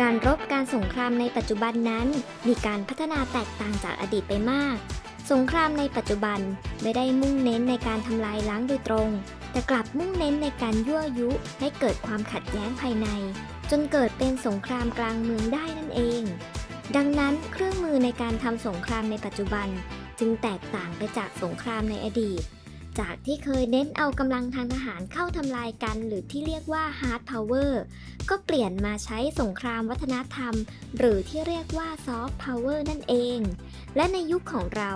การรบการสงครามในปัจจุบันนั้น มีการพัฒนาแตกต่างจากอดีตไปมาก สงครามในปัจจุบันไม่ได้มุ่งเน้นในการทำลายล้างโดยตรง แต่กลับมุ่งเน้นในการยั่วยุให้เกิดความขัดแย้งภายใน จนเกิดเป็นสงครามกลางเมืองได้นั่นเอง ดังนั้นเครื่องมือในการทำสงครามในปัจจุบัน จึงแตกต่างไปจากสงครามในอดีต จากที่เคยเน้นเอากำลังทางทหารเข้าทำลายกัน หรือที่เรียกว่า hard power ก็เปลี่ยนมาใช้สงครามวัฒนธรรม หรือที่เรียกว่า soft power นั่นเอง และในยุคของเรา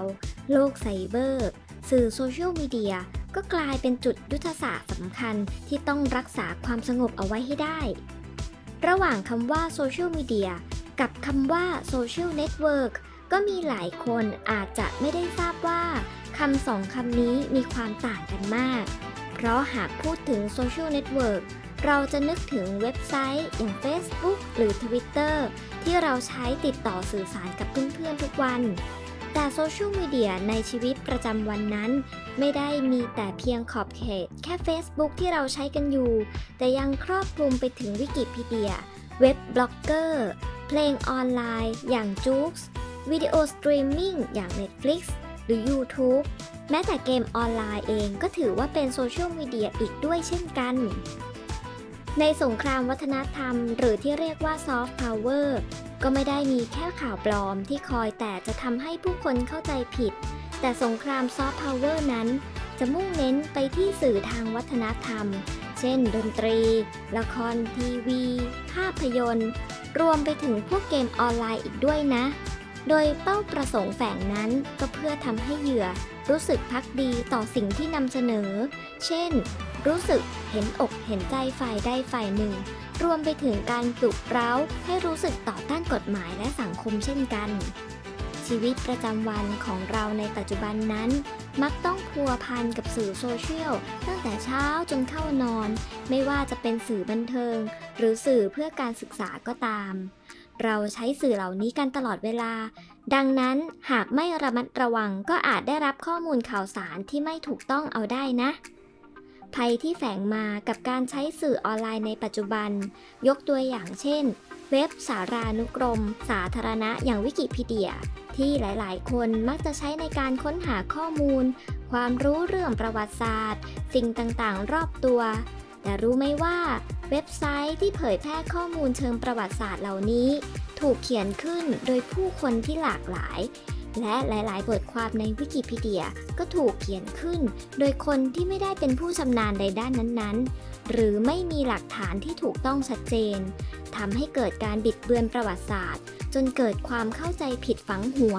โลกไซเบอร์ สื่อโซเชียลมีเดียก็กลายเป็นจุดยุทธศาสตร์สำคัญที่ต้องรักษาความสงบเอาไว้ให้ได้ ระหว่างคำว่าโซเชียลมีเดียกับคำว่าโซเชียลเน็ตเวิร์กก็มีหลายคนอาจจะไม่ได้ทราบว่า คำสองคำนี้มีความต่างกันมาก เพราะหากพูดถึงโซเชียลเน็ตเวิร์กเราจะนึกถึงเว็บไซต์อย่าง Facebook หรือ Twitter ที่เราใช้ติดต่อสื่อสารกับเพื่อนๆทุกวัน แต่โซเชียลมีเดียในชีวิตประจำวันนั้น ไม่ได้มีแต่เพียงขอบเขต แค่ Facebook ที่เราใช้กันอยู่ แต่ยังครอบคลุมไปถึงวิกิพีเดีย เว็บบล็อกเกอร์ เพลงออนไลน์ อย่างจู๊กส์วิดีโอสตรีมมิ่งอย่าง Netflix หรือ YouTube แม้แต่เกมออนไลน์เองก็ถือว่าเป็นโซเชียลมีเดียอีกด้วยเช่นกัน ในสงครามวัฒนธรรม หรือที่เรียกว่าซอฟต์พาวเวอร์ก็ไม่ได้มีแค่ข่าวปลอมที่คอยแต่จะทำให้ผู้คนเข้าใจผิด แต่สงครามซอฟต์พาวเวอร์นั้น จะมุ่งเน้นไปที่สื่อทางวัฒนธรรม เช่น ดนตรี ละครทีวี ภาพยนตร์ รวมไปถึงพวกเกมออนไลน์อีกด้วยนะ โดยเป้าประสงค์แฝงนั้นก็เพื่อทำให้เหยื่อรู้สึกพักดีต่อสิ่งที่นำเสนอ เช่น รู้สึกเห็นอกเห็นใจฝ่ายใดฝ่ายหนึ่ง รวมไปถึงการปลุกเร้าให้รู้สึกต่อต้านกฎหมายและสังคมเช่นกัน ชีวิตประจำวันของเราในปัจจุบันนั้น มักต้องพัวพันกับสื่อโซเชียลตั้งแต่เช้าจนเข้านอน ไม่ว่าจะเป็นสื่อบันเทิง หรือสื่อเพื่อการศึกษาก็ตาม เราใช้สื่อเหล่านี้กันตลอดเวลา ดังนั้นหากไม่ระมัดระวังก็อาจได้รับข้อมูลข่าวสารที่ไม่ถูกต้องเอาได้นะ ภัยที่แฝงมากับการใช้สื่อออนไลน์ในปัจจุบัน ยกตัวอย่างเช่น เว็บสารานุกรม สาธารณะอย่างวิกิพีเดีย ที่หลายๆ คนมักจะใช้ในการค้นหาข้อมูล ความรู้เรื่องประวัติศาสตร์ สิ่งต่างๆ รอบตัว แต่รู้ไหมว่า เว็บไซต์ที่เผยแพร่ข้อมูลเชิงประวัติศาสตร์เหล่านี้ ถูกเขียนขึ้นโดยผู้คนที่หลากหลาย และหลาย ๆ บทความในวิกิพีเดียก็ถูกเขียนขึ้น โดยคนที่ไม่ได้เป็นผู้ชำนาญในด้านนั้น ๆ หรือไม่มีหลักฐานที่ถูกต้องชัดเจนทำให้เกิดการบิดเบือนประวัติศาสตร์ จนเกิดความเข้าใจผิดฝังหัว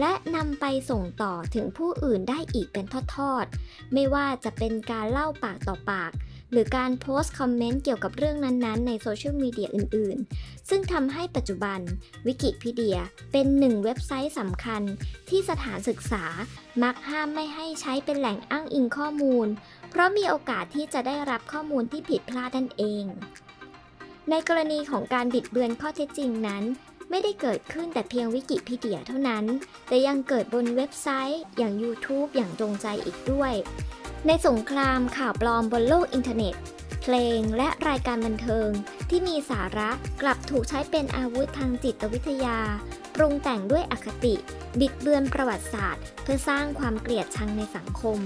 และนำไปส่งต่อถึงผู้อื่นได้อีกเป็นทอด ๆ ไม่ว่าจะเป็นการเล่าปากต่อปาก หรือการโพสต์คอมเมนต์เกี่ยวกับเรื่องนั้นๆ ในโซเชียลมีเดียอื่นๆ ซึ่งทำให้ปัจจุบันวิกิพีเดียเป็นหนึ่งเว็บไซต์สำคัญ ที่สถานศึกษามักห้ามไม่ให้ใช้เป็นแหล่งอ้างอิงข้อมูล เพราะมีโอกาสที่จะได้รับข้อมูลที่ผิดพลาดนั่นเอง ในกรณีของการบิดเบือนข้อเท็จจริงนั้นไม่ได้เกิดขึ้นแต่เพียงวิกิพีเดียเท่านั้น แต่ยังเกิดบนเว็บไซต์อย่าง YouTube อย่างจงใจอีกด้วย ในสงครามข่าวปลอมบนโลกอินเทอร์เน็ต เพลงและรายการบันเทิง ที่มีสาระกลับถูกใช้เป็นอาวุธทางจิตวิทยา ปรุงแต่งด้วยอคติ บิดเบือนประวัติศาสตร์ เพื่อสร้างความเกลียดชังในสังคม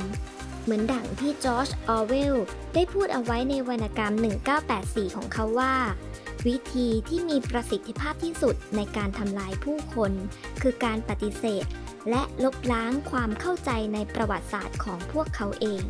เหมือนดังที่จอร์จออเวลได้พูดเอาไว้ในวรรณกรรม 1984 ของเขาว่า วิธีที่มีประสิทธิภาพที่สุดในการทำลายผู้คน คือการปฏิเสธ และลบล้างความเข้าใจในประวัติศาสตร์ของพวกเขาเอง